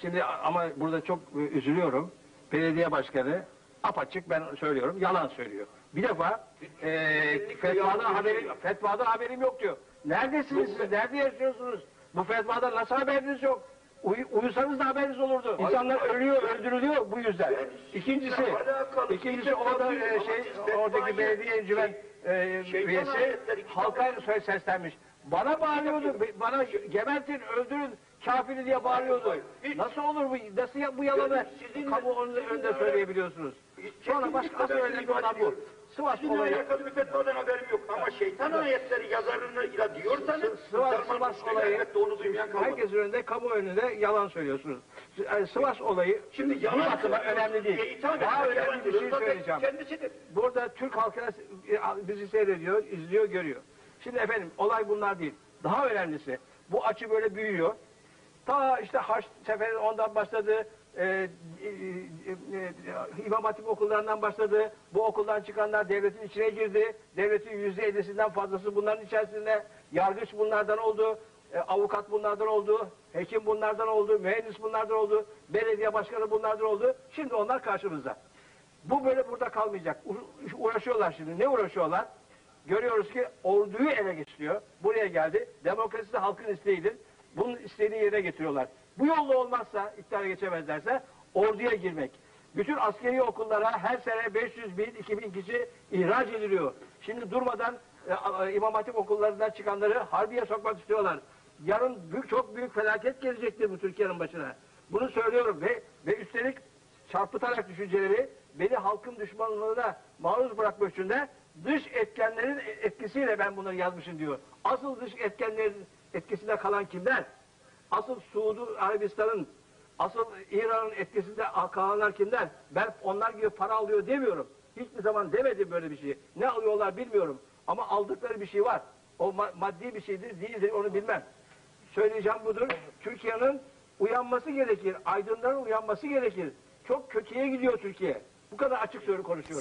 Şimdi ama burada çok e, üzülüyorum. Belediye başkanı apaçık ben söylüyorum yalan söylüyor. Bir defa e, fetvada haberim, fetvada haberim yok diyor. Neredesiniz siz? Nerede yaşıyorsunuz? Bu fetvada nasıl haberiniz yok? Uy, uyusanız da haberiniz olurdu. İnsanlar ölüyor, öldürülüyor bu yüzden. İkincisi, ikincisi orada e, şey, oradaki belediye encümen e, üyesi halka seslenmiş. Bana bağırıyordu, bana gebertin, öldürün, kafiri diye bağırıyordu. Nasıl olur bu, nasıl ya- bu yalanı kamu önünde, önünde söyleyebiliyorsunuz? Sonra başka asıl önemli olan bu. Sivas Sizinle olayı, alakalı bir fetvadan haberim yok. Ama şeytan ayetleri yazarlığıyla diyorsanız Sivas, Sivas olayı, onu duymayan kalmadı. herkesin önünde, kamu önünde yalan söylüyorsunuz. Yani Sivas olayı, Şimdi yalan bakıma önemli değil. Şeytan Daha önemli bir şey söyleyeceğim. Kendisidir. Burada Türk halkına e, bizi seyrediyor, izliyor, görüyor. Şimdi efendim olay bunlar değil. Daha önemlisi bu açı böyle büyüyor. Ta işte Haç seferi ondan başladı. E, e, e, e, İmam Hatip okullarından başladı. Bu okuldan çıkanlar devletin içine girdi. Devletin yüzde ellisinden fazlası bunların içerisinde. Yargıç bunlardan oldu. e, avukat bunlardan oldu. Hekim bunlardan oldu. Mühendis bunlardan oldu. Belediye başkanı bunlardan oldu. Şimdi onlar karşımızda. Bu böyle burada kalmayacak. U- Uğraşıyorlar şimdi. Ne uğraşıyorlar? Görüyoruz ki orduyu ele geçiriyor. Buraya geldi. Demokrasi de halkın isteğidir. Bunun isteğini yerine getiriyorlar. Bu yolla olmazsa, iktidara geçemezlerse orduya girmek. Bütün askeri okullara her sene 500 bin, 2000 kişi ihraç ediliyor. Şimdi durmadan e, İmam Hatip okullarından çıkanları harbiye sokmak istiyorlar. Yarın büyük, çok büyük felaket gelecektir bu Türkiye'nin başına. Bunu söylüyorum ve, ve üstelik çarpıtarak düşünceleri beni halkın düşmanlığına maruz bırakmak için de dış etkenlerin etkisiyle ben bunları yazmışım diyor. Asıl dış etkenlerin etkisinde kalan kimler? Asıl Suudi Arabistan'ın, asıl İran'ın etkisinde kalanlar kimler? Ben onlar gibi para alıyor demiyorum. Hiçbir zaman demedim böyle bir şey. Ne alıyorlar bilmiyorum. Ama aldıkları bir şey var. O ma- maddi bir şeydir, değildir onu bilmem. Söyleyeceğim budur. Türkiye'nin uyanması gerekir. Aydınların uyanması gerekir. Çok kötüye gidiyor Türkiye. Bu kadar açık söyle konuşuyorum.